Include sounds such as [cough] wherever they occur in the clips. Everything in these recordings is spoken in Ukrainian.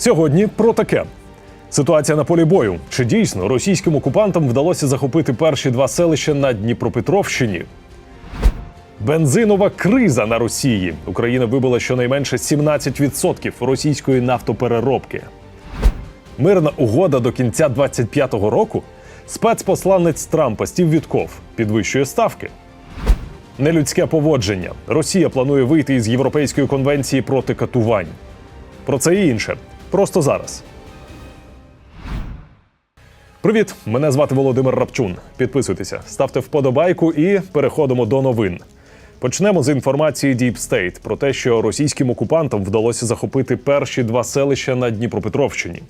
Сьогодні про таке. Ситуація на полі бою. Чи дійсно російським окупантам вдалося захопити перші два селища на Дніпропетровщині? Бензинова криза на Росії. Україна вибила щонайменше 17% російської нафтопереробки. Мирна угода до кінця 25-го року. Спецпосланець Трампа Стів Вітков підвищує ставки. Нелюдське поводження. Росія планує вийти із Європейської конвенції проти катувань. Про це і інше. Просто зараз. Привіт! Мене звати Володимир Рапчун. Підписуйтеся, ставте вподобайку і переходимо до новин. Почнемо з інформації Deep State про те, що російським окупантам вдалося захопити перші два селища на Дніпропетровщині.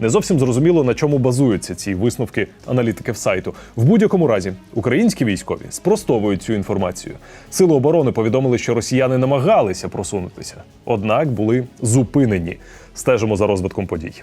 Не зовсім зрозуміло, на чому базуються ці висновки аналітиків сайту. В будь-якому разі, українські військові спростовують цю інформацію. Сили оборони повідомили, що росіяни намагалися просунутися, однак були зупинені. Стежимо за розвитком подій.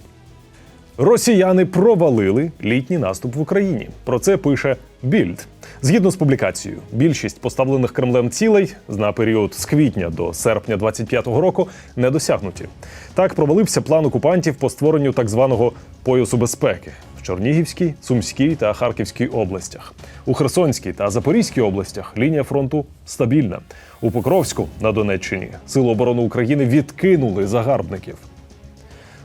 Росіяни провалили літній наступ в Україні. Про це пише Більд. Згідно з публікацією, більшість поставлених Кремлем цілей на період з квітня до серпня 25-го року не досягнуті. Так провалився план окупантів по створенню так званого поясу безпеки в Чернігівській, Сумській та Харківській областях. У Херсонській та Запорізькій областях лінія фронту стабільна. У Покровську на Донеччині Сили оборони України відкинули загарбників.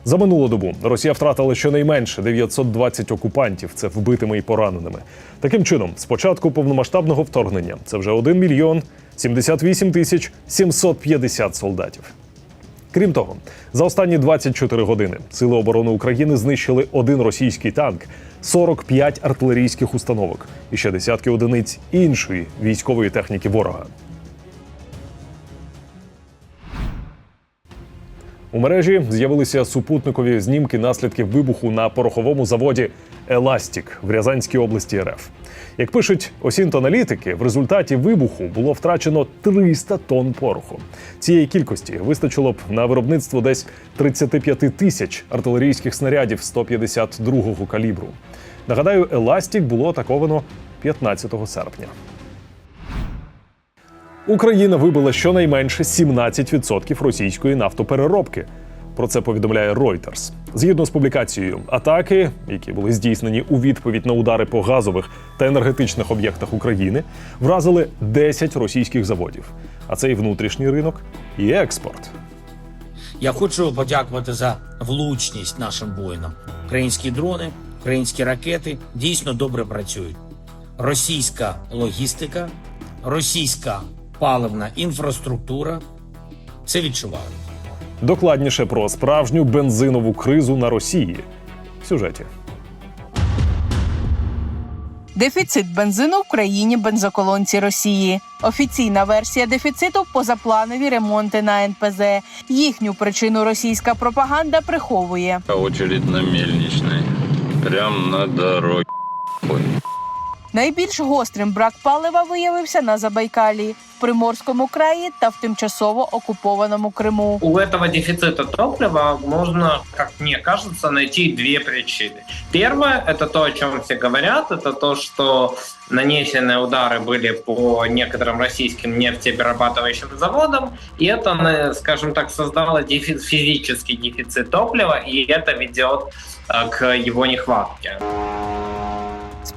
За минулу добу Росія втратила щонайменше 920 окупантів, це вбитими і пораненими. Таким чином, з початку повномасштабного вторгнення це вже 1 мільйон 78 тисяч 750 солдатів. Крім того, за останні 24 години Сили оборони України знищили один російський танк, 45 артилерійських установок і ще десятки одиниць іншої військової техніки ворога. У мережі з'явилися супутникові знімки наслідків вибуху на пороховому заводі Еластік в Рязанській області РФ. Як пишуть осінтоаналітики, в результаті вибуху було втрачено 300 тонн пороху. Цієї кількості вистачило б на виробництво десь 35 тисяч артилерійських снарядів 152-го калібру. Нагадаю, Еластік було атаковано 15 серпня. Україна вибила щонайменше 17% російської нафтопереробки. Про це повідомляє Reuters. Згідно з публікацією, атаки, які були здійснені у відповідь на удари по газових та енергетичних об'єктах України, вразили 10 російських заводів. А це і внутрішній ринок, і експорт. Я хочу подякувати за влучність нашим воїнам. Українські дрони, українські ракети дійсно добре працюють. Російська логістика, російська паливна інфраструктура це відчували. Докладніше про справжню бензинову кризу на Росії в сюжеті. Дефіцит бензину в країні бензоколонці Росії. Офіційна версія дефіциту позапланові ремонти на НПЗ. Їхню причину російська пропаганда приховує. Очередь на мельничной. Прям на дороге. Ой. Найбільш гострим брак палива виявився на Забайкалі, в Приморському краї та в тимчасово окупованому Криму. У этого дефицита топлива можно, как мне кажется, найти две причины. Первое – это то, о чем все говорят, это то, что нанесенные удары были по некоторым российским нефтеперерабатывающим заводам, и это, на- скажем так, создало дефи- физический дефицит топлива, и это ведет э, к его нехватке.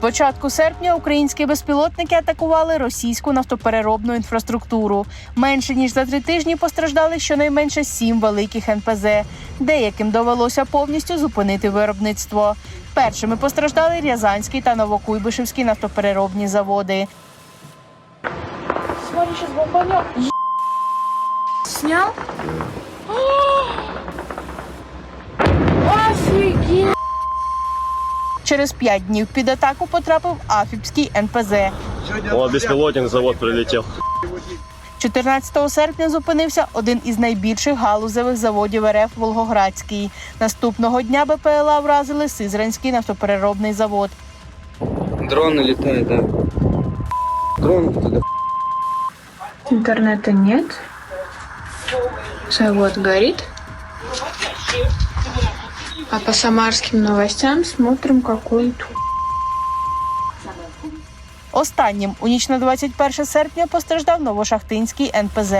Початку серпня українські безпілотники атакували російську нафтопереробну інфраструктуру. Менше ніж за три тижні постраждали щонайменше сім великих НПЗ. Деяким довелося повністю зупинити виробництво. Першими постраждали Рязанський та Новокуйбишевські нафтопереробні заводи. Смотри, сейчас. Снял? Офигеть! Через п'ять днів під атаку потрапив Афіпський НПЗ. О, беспилотник завод прилетел. 14 серпня зупинився один із найбільших галузевих заводів РФ Волгоградський. Наступного дня БПЛА вразили Сизранський нафтопереробний завод. Дрон летает, да. Дрон туда. Интернета нет. Завод горит. А по самарским новостям смотрим какую-то. Останнім у ніч на 21 серпня постраждав Новошахтинський НПЗ.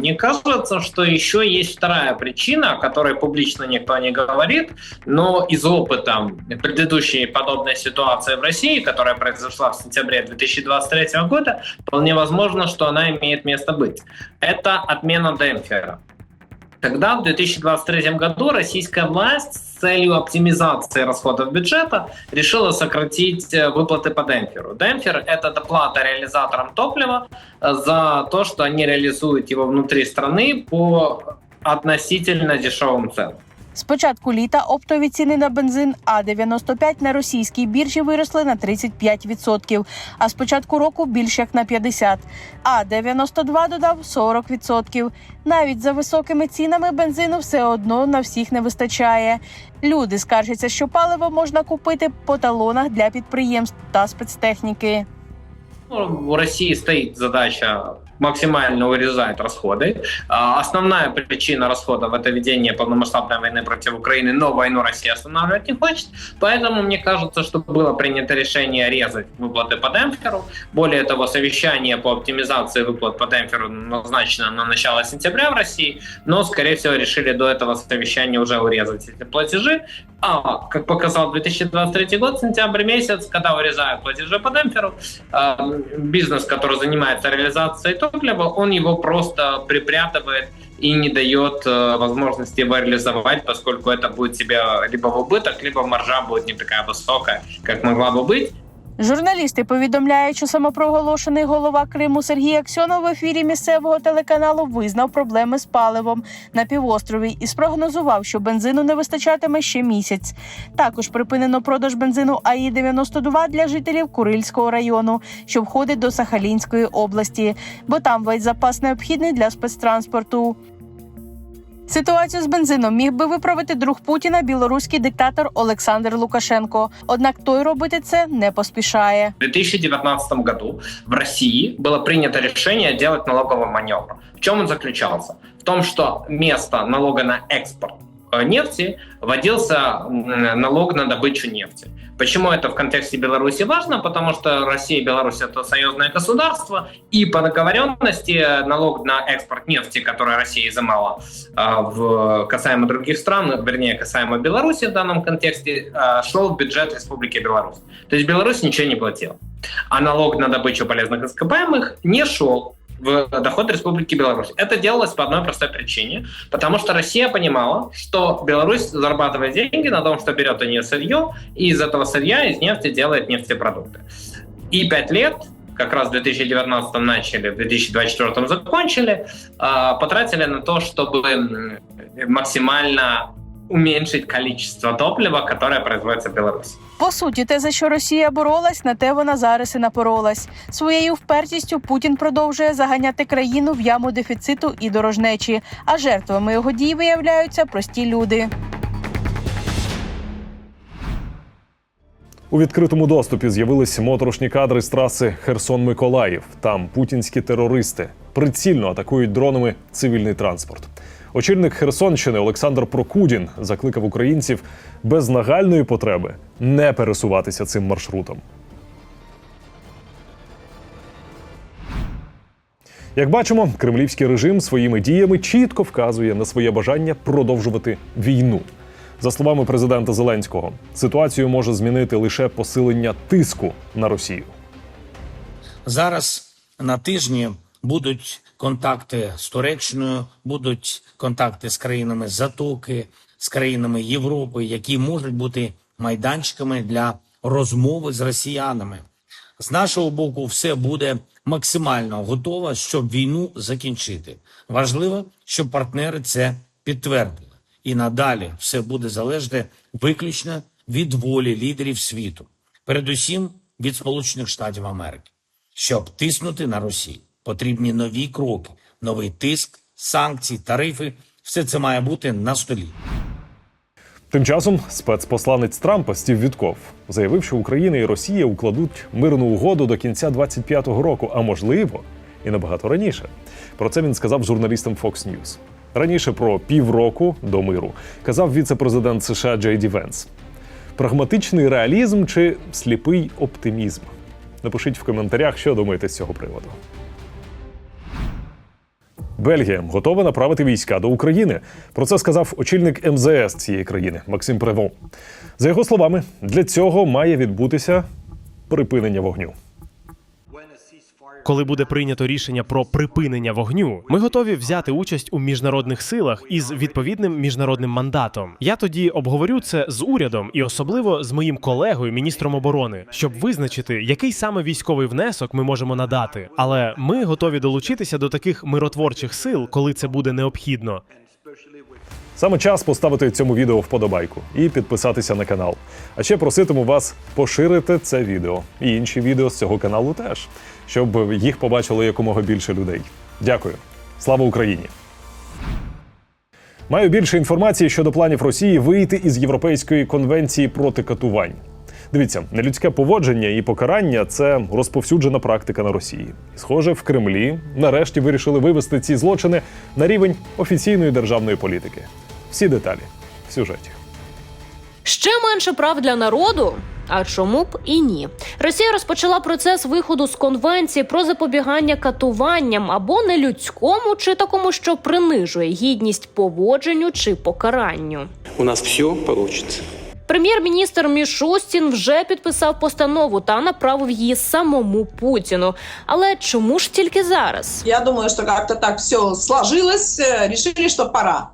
Мне кажется, что еще есть вторая причина, о которой публично никто не говорит, но из опыта предыдущей подобной ситуации в России, которая произошла в сентябре 2023 года, вполне возможно, что она имеет место быть. Это отмена демпфера. Тогда, в 2023 году, российская власть целью оптимизации расходов бюджета решила сократить э, выплаты по демпферу. Демпфер – это доплата реализаторам топлива э, за то, что они реализуют его внутри страны по относительно дешевым ценам. З початку літа оптові ціни на бензин А95 на російській біржі виросли на 35%, а з початку року більш як на 50%. А92 додав 40%. Навіть за високими цінами бензину все одно на всіх не вистачає. Люди скаржаться, що паливо можна купити по талонах для підприємств та спецтехніки. Ну, У России стоит задача максимально урезать расходы. А, Основная причина расходов – это ведение полномасштабной войны против Украины, но войну Россия останавливать не хочет. Поэтому мне кажется, что было принято решение резать выплаты по демпферу. Более того, совещание по оптимизации выплат по демпферу назначено на начало сентября в России, но, скорее всего, решили до этого совещания уже урезать эти платежи. А, как показал 2023 год, сентябрь месяц, когда урезают платежи по демпферу, э, бизнес, который занимается реализацией топлива, он его просто припрятывает и не дает э, возможности его реализовать, поскольку это будет себе либо в убыток, либо маржа будет не такая высокая, как могла бы быть. Журналісти повідомляють, що самопроголошений голова Криму Сергій Аксьонов в ефірі місцевого телеканалу визнав проблеми з паливом на півострові і спрогнозував, що бензину не вистачатиме ще місяць. Також припинено продаж бензину АІ 92 для жителів Курильського району, що входить до Сахалінської області, бо там весь запас необхідний для спецтранспорту. Ситуацію з бензином міг би виправити друг Путіна білоруський диктатор Олександр Лукашенко. Однак той робити це не поспішає. В 2019 году в России было принято решение делать налоговый маневр. В чем он заключался? В том, что вместо налога на экспорт э, нефти вводился налог на добычу нефти. Почему это в контексте Беларуси важно? Потому что Россия и Беларусь это союзное государство, и по договоренности э, налог на экспорт нефти, который Россия изымала э, в касаемо других стран, вернее, касаемо Беларуси в данном контексте, э, шел в бюджет Республики Беларусь. То есть Беларусь ничего не платила. А налог на добычу полезных ископаемых не шел в доход Республики Беларусь. Это делалось по одной простой причине, потому что Россия понимала, что Беларусь зарабатывает деньги на том, что берет у нее сырье, и из этого сырья, из нефти делает нефтепродукты. И пять лет, как раз в 2019 начали, в 2024 закончили, а, потратили на то, чтобы максимально уменьшить количество топлива, которое производится в Беларуси. По суті, те, за що Росія боролась, на те вона зараз і напоролась. Своєю впертістю Путін продовжує заганяти країну в яму дефіциту і дорожнечі, а жертвами його дій виявляються прості люди. У відкритому доступі з'явилися моторошні кадри з траси Херсон-Миколаїв. Там путінські терористи прицільно атакують дронами цивільний транспорт. Очільник Херсонщини Олександр Прокудін закликав українців без нагальної потреби не пересуватися цим маршрутом. Як бачимо, кремлівський режим своїми діями чітко вказує на своє бажання продовжувати війну. За словами президента Зеленського, ситуацію може змінити лише посилення тиску на Росію. Зараз на тижні будуть контакти з Туреччиною, будуть контакти з країнами Затоки, з країнами Європи, які можуть бути майданчиками для розмови з росіянами. З нашого боку, все буде максимально готово, щоб війну закінчити. Важливо, щоб партнери це підтвердили. І надалі все буде залежати виключно від волі лідерів світу, передусім від Сполучених Штатів Америки. Щоб тиснути на Росію, потрібні нові кроки, новий тиск, санкції, тарифи. Все це має бути на столі. Тим часом спецпосланець Трампа Стів Вітков заявив, що Україна і Росія укладуть мирну угоду до кінця 25-го року, а можливо, і набагато раніше. Про це він сказав журналістам Fox News. Раніше про півроку до миру казав віце-президент США Джей Ді Венс. Прагматичний реалізм чи сліпий оптимізм? Напишіть в коментарях, що думаєте з цього приводу. Бельгія готова направити війська до України. Про це сказав очільник МЗС цієї країни Максим Превон. За його словами, для цього має відбутися припинення вогню. Коли буде прийнято рішення про припинення вогню, ми готові взяти участь у міжнародних силах із відповідним міжнародним мандатом. Я тоді обговорю це з урядом і особливо з моїм колегою, міністром оборони, щоб визначити, який саме військовий внесок ми можемо надати. Але ми готові долучитися до таких миротворчих сил, коли це буде необхідно. Саме час поставити цьому відео вподобайку і підписатися на канал. А ще проситиму вас поширити це відео і інші відео з цього каналу теж, щоб їх побачило якомога більше людей. Дякую. Слава Україні! Маю більше інформації щодо планів Росії вийти із Європейської конвенції проти катувань. Дивіться, нелюдське поводження і покарання це розповсюджена практика на Росії. Схоже, в Кремлі нарешті вирішили вивести ці злочини на рівень офіційної державної політики. Всі деталі в сюжеті. Ще менше прав для народу. А чому б і ні? Росія розпочала процес виходу з конвенції про запобігання катуванням або нелюдському, чи такому, що принижує гідність поводженню чи покаранню. У нас все получится. Прем'єр-міністр Мішустін вже підписав постанову та направив її самому Путіну. Але чому ж тільки зараз? Я думаю, что как-то так все сложилось, э, решили, что пора.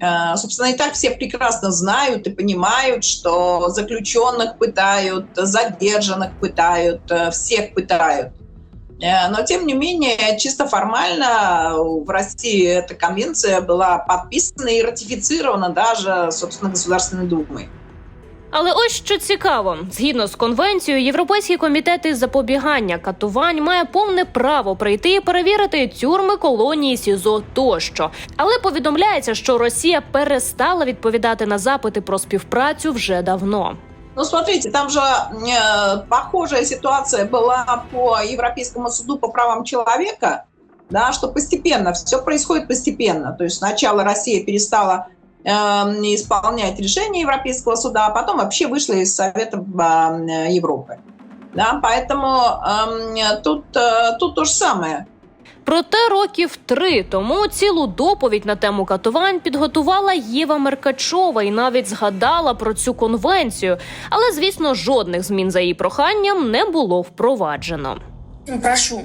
Э, Собственно, и так все прекрасно знают и понимают, что заключенных пытают, задержанных пытают, э, всех пытают. Э, Но, тем не менее, чисто формально в России эта конвенция была подписана и ратифицирована даже, собственно, Государственной Думой. Але ось що цікаво, згідно з конвенцією, Європейський комітет із запобігання катувань має повне право прийти і перевірити тюрми, колонії, СІЗО тощо. Але повідомляється, що Росія перестала відповідати на запити про співпрацю вже давно. Ну, смотрите, там же э, похожая ситуация была по Европейскому суду по правам человека, да, что постепенно, все происходит постепенно. То есть сначала Россия перестала э, исполнять решения Европейского суда, а потом вообще вышла из Совета э, Европы. Да, поэтому эм, тут, э, тут то же самое. Проте років три тому цілу доповідь на тему катувань підготувала Єва Меркачова і навіть згадала про цю конвенцію. Але звісно, жодних змін за її проханням не було впроваджено. Прошу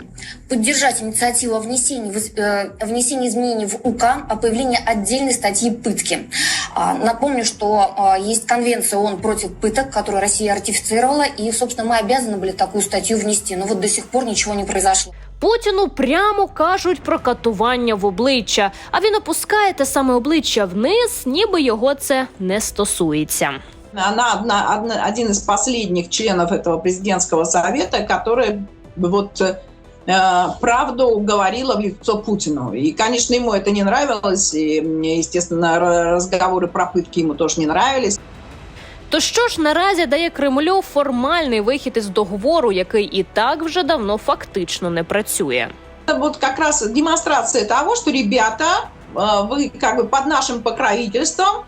поддержать инициативу о внесении, в- э, о внесении изменений в УК о появлении отдельной статьи пытки. А, Напомню, что а, есть конвенция ООН против пыток, которую Россия ратифицировала, и, собственно, мы обязаны были такую статью внести. Но вот до сих пор ничего не произошло. Путіну прямо кажуть про катування в обличчя, а він опускає те саме обличчя вниз, ніби його це не стосується. Она одна, одна- один из последних членов этого президентского совета, который вот э, правду говорила в лицо Путину. И, конечно, ему это не нравилось, и, естественно, р- разговоры про пытки ему тоже не нравились. То що ж наразі дає Кремлю формальний вихід із договору, який і так вже давно фактично не працює. Это вот как раз демонстрация того, что, ребята, э, вы как бы под нашим покровительством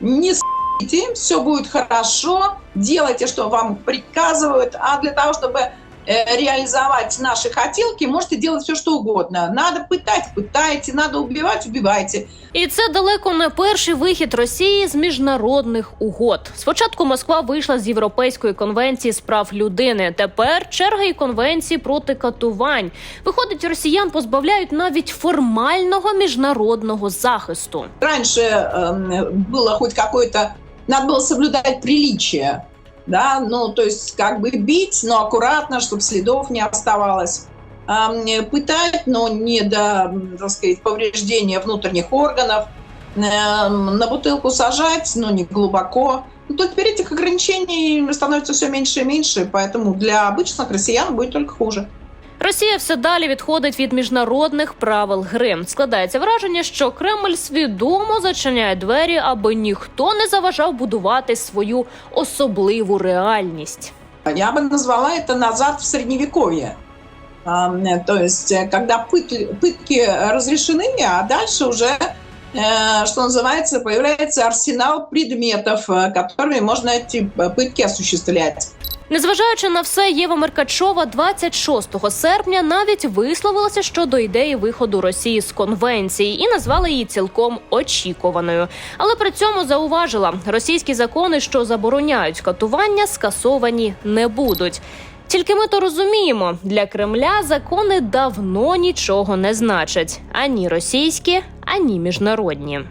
не с***те, все будет хорошо, делайте, что вам приказывают, а для того, чтобы э, реализовать наши хотелки, можете делать все, что угодно. Надо пытать, пытайте, надо убивать, убивайте. І це далеко не перший вихід Росії з міжнародних угод. Спочатку Москва вийшла з Європейської конвенції з прав людини. Тепер черга і конвенції проти катувань. Виходить, росіян позбавляють навіть формального міжнародного захисту. Раньше эм, было хоть какое-то... Надо было соблюдать приличие, Да, ну, то есть как бы бить, но аккуратно, чтобы следов не оставалось. Пытать, но не до, так сказать, повреждения внутренних органов. На бутылку сажать, но не глубоко. Ну, то теперь этих ограничений становится все меньше и меньше, поэтому для обычных россиян будет только хуже. Росія все далі відходить від міжнародних правил гри. Складається враження, що Кремль свідомо зачиняє двері, аби ніхто не заважав будувати свою особливу реальність. Я бы назвала это назад в средневековье. Ам, э, То есть, э, когда пытки, пытки разрешены, а дальше уже, э, что называется, появляется арсенал предметов, э, которыми можно эти э, пытки осуществлять. Незважаючи на все, Єва Меркачова 26 серпня навіть висловилася щодо ідеї виходу Росії з конвенції і назвала її цілком очікуваною. Але при цьому зауважила, російські закони, що забороняють катування, скасовані не будуть. Тільки ми то розуміємо, для Кремля закони давно нічого не значать ані російські, ані міжнародні.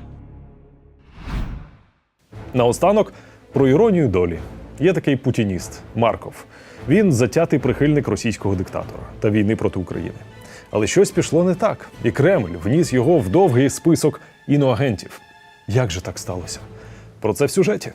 Наостанок про іронію долі. Є такий путініст Марков. Він затятий прихильник російського диктатора та війни проти України. Але щось пішло не так, і Кремль вніс його в довгий список іноагентів. Як же так сталося? Про це в сюжеті.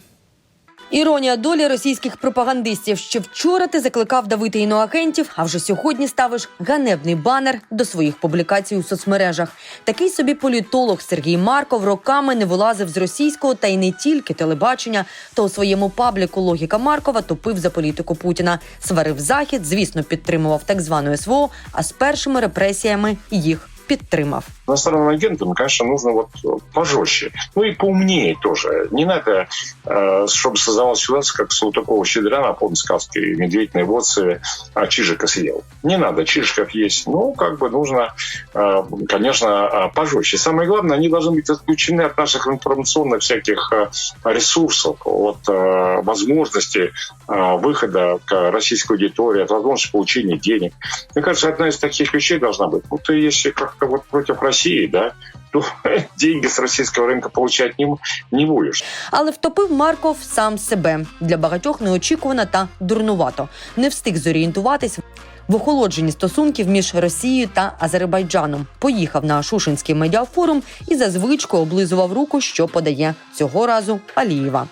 Іронія долі російських пропагандистів. Ще вчора ти закликав давити іноагентів, а вже сьогодні ставиш ганебний банер до своїх публікацій у соцмережах. Такий собі політолог Сергій Марков роками не вилазив з російського та й не тільки телебачення. То у своєму пабліку логіка Маркова топив за політику Путіна, сварив захід, звісно, підтримував так звану СВО, а з першими репресіями їх підтримав. Иностранным агентам, конечно, нужно вот пожестче. Ну и поумнее тоже. Не надо, э, чтобы создавалась ситуация, как Салтыкова-Щедрина, помните сказки «Медведь на эмоции», а Чижика съел. Не надо Чижиков есть. Ну, как бы нужно, э, конечно, э, пожестче. Самое главное, они должны быть отключены от наших информационных всяких ресурсов, от возможности выхода к российской аудитории, от возможности получения денег. Мне кажется, одна из таких вещей должна быть. Ну, ты если как-то вот против России, да, то [laughs] деньги с российского рынка получать не, не будешь. Але втопив Марков сам себе для багатьох неочікувано та дурнувато. Не встиг зорієнтуватись в охолодженні стосунків між Росією та Азербайджаном. Поїхав на Шушинський медіафорум і за звичкою облизував руку, що подає цього разу Алієва.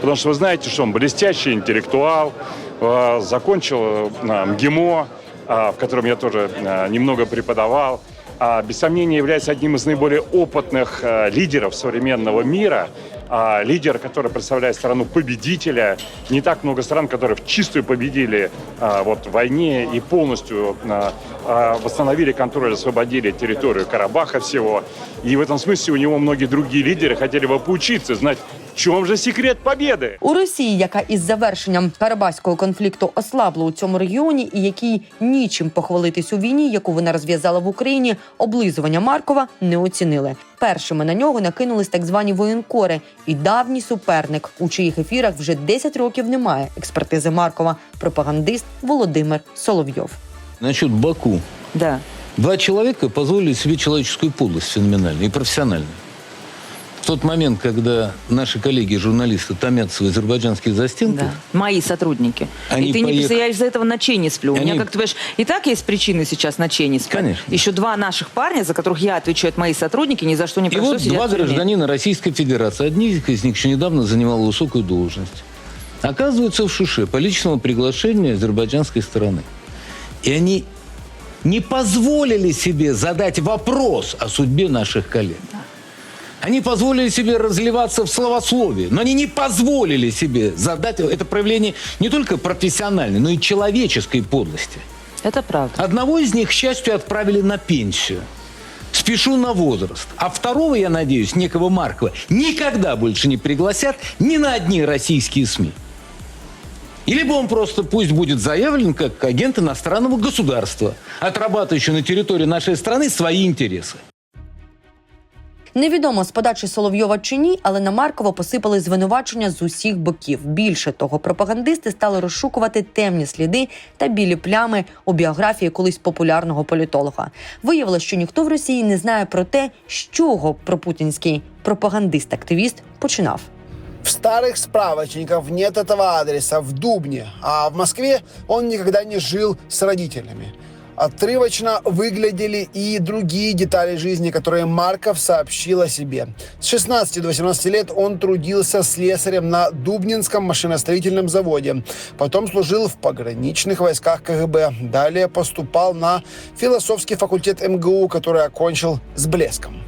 Потому что вы знаете, что он блестящий интеллектуал, э, закончил э, МГИМО, э, в котором я тоже э, немного преподавал. А, без сомнения является одним из наиболее опытных лидеров современного мира. А, лидер, который представляет страну победителя. Не так много стран, которые в чистую победили а, вот, в войне и полностью а, а, восстановили контроль, освободили территорию Карабаха всего. И в этом смысле у него многие другие лидеры хотели бы поучиться, знать, в чому же секрет победы? У Росії, яка із завершенням карабаського конфлікту ослабла у цьому регіоні, і якій нічим похвалитись у війні, яку вона розв'язала в Україні, облизування Маркова не оцінили. Першими на нього накинулись так звані воєнкори і давній суперник, у чиїх ефірах вже 10 років немає експертизи Маркова. Пропагандист Володимир Соловйов. Насчет Баку. Да. Два человека позволили себе человеческую подлость феноменальную и профессиональную. В тот момент, когда наши коллеги-журналисты томятся в азербайджанских застенках, Мои сотрудники. Они и ты не поех- представляешь, из-за этого ночей не сплю. У Они- меня, как ты понимаешь, и так есть причины сейчас ночей не спать. Конечно. Еще два наших парня, за которых я отвечаю, это мои сотрудники, ни за что и про что вот два гражданина Российской Федерации. Одни из них еще недавно занимал высокую должность. Оказываются в Шуше по личному приглашению азербайджанской стороны. И они не позволили себе задать вопрос о судьбе наших коллег. Они позволили себе разливаться в словословие, но они не позволили себе задать это проявление не только профессиональной, но и человеческой подлости. Это правда. Одного из них, к счастью, отправили на пенсию. Спешу на возраст. А второго, я надеюсь, некого Маркова, никогда больше не пригласят ни на одни российские СМИ. И либо он просто пусть будет заявлен как агент иностранного государства, отрабатывающий на территории нашей страны свои интересы. Невідомо з подачі Соловйова чи ні, але на Маркова посипали звинувачення з усіх боків. Більше того, пропагандисти стали розшукувати темні сліди та білі плями у біографії колись популярного політолога. Виявилось, що ніхто в Росії не знає про те, з чого пропутінський пропагандист-активіст починав. В старых справочниках нет этого адреса в Дубне, а в Москве он никогда не жил с родителями. Отрывочно выглядели и другие детали жизни, которые Марков сообщил о себе. С 16 до 18 лет он трудился слесарем на Дубнинском машиностроительном заводе. Потом служил в пограничных войсках КГБ. Далее поступал на философский факультет МГУ, который окончил с блеском.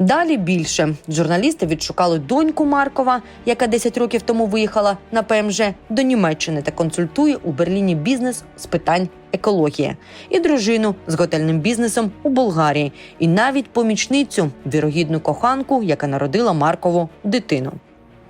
Далі більше. Журналісти відшукали доньку Маркова, яка 10 років тому виїхала на ПМЖ до Німеччини та консультує у Берліні бізнес з питань екології, і дружину з готельним бізнесом у Болгарії, і навіть помічницю, вірогідну коханку, яка народила Маркову дитину.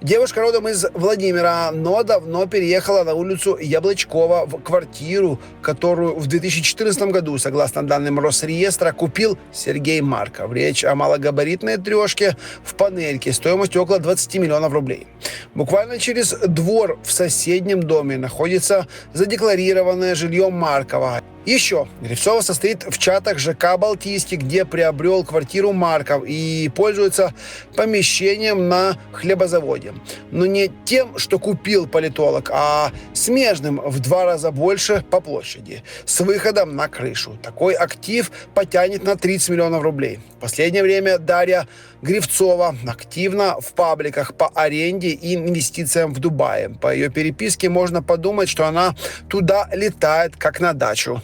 Девушка родом из Владимира, но давно переехала на улицу Яблочкова в квартиру, которую в 2014 году, согласно данным Росреестра, купил Сергей Марков. Речь о малогабаритной трешке в панельке стоимостью около 20 миллионов рублей. Буквально через двор в соседнем доме находится задекларированное жилье Маркова. Еще Грифцова состоит в чатах ЖК «Балтийский», где приобрел квартиру Марков и пользуется помещением на хлебозаводе. Но не тем, что купил политолог, а смежным в два раза больше по площади, с выходом на крышу. Такой актив потянет на 30 миллионов рублей. В последнее время Дарья Гривцова активно в пабликах по аренде и инвестициям в Дубае. По ее переписке можно подумать, что она туда летает, как на дачу.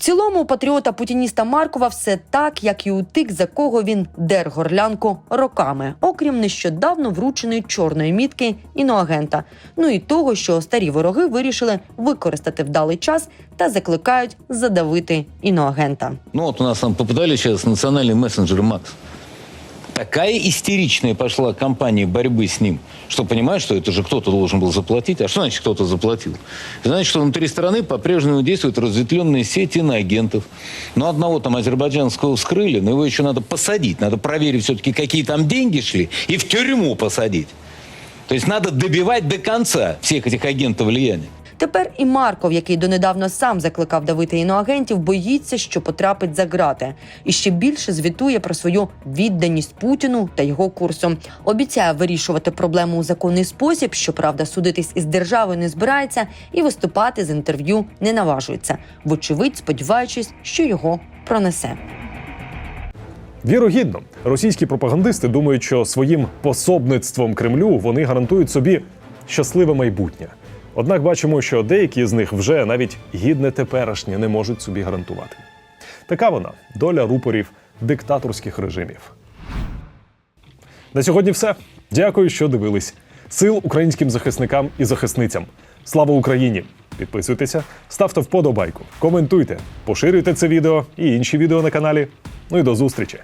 Цілому у патріота путініста Маркова все так, як і у тих, за кого він дер горлянку роками, окрім нещодавно врученої чорної мітки іноагента. Ну і того, що старі вороги вирішили використати вдалий час та закликають задавити іноагента. Ну от у нас там попадали сейчас національний месенджер Макс. Такая истеричная пошла кампания борьбы с ним, что понимаешь, что это же кто-то должен был заплатить. А что значит кто-то заплатил? Значит, что внутри страны по-прежнему действуют разветвленные сети иноагентов. Но одного там азербайджанского вскрыли, но его еще надо посадить. Надо проверить все-таки, какие там деньги шли, и в тюрьму посадить. То есть надо добивать до конца всех этих агентов влияния. Тепер і Марков, який донедавна сам закликав давити іноагентів, боїться, що потрапить за грати, і ще більше звітує про свою відданість Путіну та його курсу. Обіцяє вирішувати проблему у законний спосіб. Щоправда, судитись із державою не збирається і виступати з інтерв'ю не наважується, вочевидь, сподіваючись, що його пронесе. Вірогідно, російські пропагандисти думають, що своїм пособництвом Кремлю вони гарантують собі щасливе майбутнє. Однак бачимо, що деякі з них вже навіть гідне теперішнє не можуть собі гарантувати. Така вона доля рупорів диктаторських режимів. На сьогодні все. Дякую, що дивились. Сил українським захисникам і захисницям. Слава Україні! Підписуйтеся, ставте вподобайку, коментуйте, поширюйте це відео і інші відео на каналі. Ну і до зустрічі!